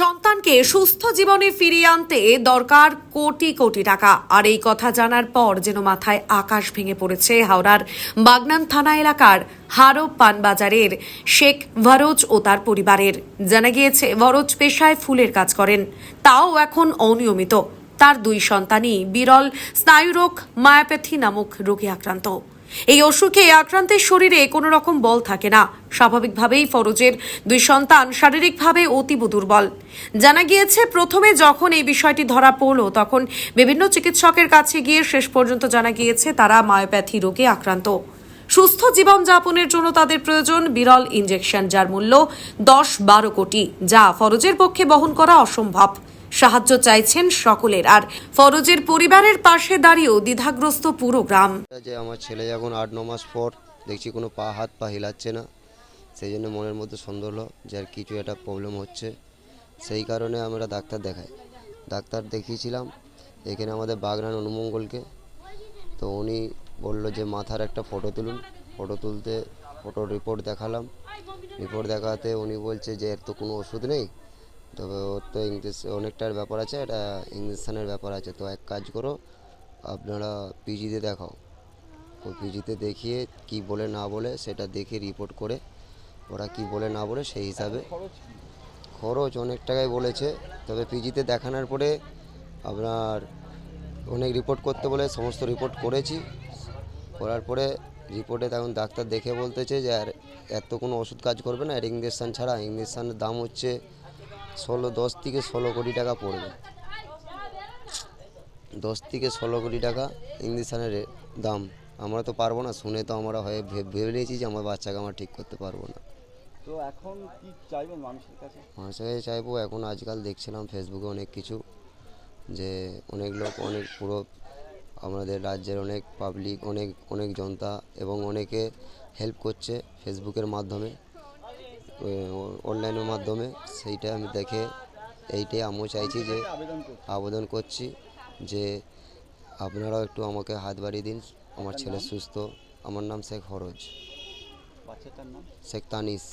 সন্তানকে সুস্থ জীবনে ফিরিয়ে আনতে দরকার কোটি কোটি টাকা। আর এই কথা জানার পর যেন মাথায় আকাশ ভেঙে পড়েছে হাওড়ার বাগনান থানা এলাকার হারো পানবাজারের শেখ ভরোজ ও তার পরিবারের। জানা গিয়েছে ভরোজ পেশায় ফুলের কাজ করেন, তাও এখন অনিয়মিত। তার দুই সন্তানই বিরল স্নায়ুরোগ মায়াপ্যাথি নামক রোগে আক্রান্ত। এই অসুখে আক্রান্তের শরীরে কোনো রকম বল থাকে না। স্বাভাবিকভাবেই ফরজের দুই সন্তান শারীরিকভাবে অতীব দুর্বল। জানা গিয়েছে, প্রথমে যখন এই বিষয়টি ধরা পড়ল, তখন বিভিন্ন চিকিৎসকের কাছে গিয়ে শেষ পর্যন্ত জানা গিয়েছে, তারা মায়োপ্যাথি রোগে আক্রান্ত। সুস্থ জীবনযাপনের জন্য তাদের প্রয়োজন বিরল ইনজেকশন, যার মূল্য দশ বারো কোটি, যা ফরজের পক্ষে বহন করা অসম্ভব। সাহায্য চাইছেন সকলের। আর ফরজের পরিবারের পাশে দাঁড়িয়েও দ্বিধাগ্রস্ত পুরো গ্রাম। যে আমার ছেলে যখন আট, ন মাস পর দেখছি কোনো পা, হাত, পা হিলাচ্ছে না। সেই জন্য মনের মধ্যে সন্দেহ হলো যে আর কিছু একটা প্রবলেম হচ্ছে। সেই কারণে আমরা ডাক্তার দেখাই। ডাক্তার দেখিয়েছিলাম, এখানে আমাদের বাগনান অনুমঙ্গলকে। তো উনি বলল যে মাথার একটা ফটো তুলুন। ফটো তুলতে ফটোর রিপোর্ট দেখালাম। রিপোর্ট দেখাতে উনি বলছে যে এর তো কোনো ওষুধ নেই। তবে ওর তো ইংলিশ অনেকটার ব্যাপার আছে এটা ইঞ্জেকশনের ব্যাপার আছে। তো এক কাজ করো, আপনারা পিজিতে দেখাও। তো পিজিতে দেখিয়ে কি বলে না বলে সেটা দেখে রিপোর্ট করে, ওরা কি বলে না বলে সেই হিসাবে। খরচ অনেক টাকাই বলেছে, তবে পিজিতে দেখানোর পরে আপনার অনেক রিপোর্ট করতে বলে, সমস্ত রিপোর্ট করেছি। করার পরে রিপোর্টে তখন ডাক্তার দেখে বলতেছে যে, আর এত কোনো ওষুধ কাজ করবে না এর ইঞ্জেকশান ছাড়া ইঞ্জেকশানের দাম হচ্ছে ষোলো দশ থেকে ষোলো কোটি টাকা পড়বে। দশ থেকে ষোলো কোটি টাকা ইঞ্জেকশানের দাম। আমরা তো পারব না শুনে তো আমরা হয়ে ভেবে নিয়েছি যে আমার বাচ্চাকে আমরা ঠিক করতে পারব না। তো এখন কি চাইবেন মানুষের কাছে? মানুষের কাছে চাইব এখন আজকাল দেখছিলাম ফেসবুকে অনেক কিছু যে অনেক লোক অনেক পুরো আমাদের রাজ্যের অনেক পাবলিক অনেক অনেক জনতা এবং অনেকে হেল্প করছে ফেসবুকের মাধ্যমে। অনলাইনের মাধ্যমে সেইটা আমি দেখে এইটাই আমিও চাইছি যে আবেদন করছি যে আপনারাও একটু আমাকে হাত বাড়িয়ে দিন আমার ছেলে সুস্থ। আমার নাম শেখ হরজ শেখ তানিস।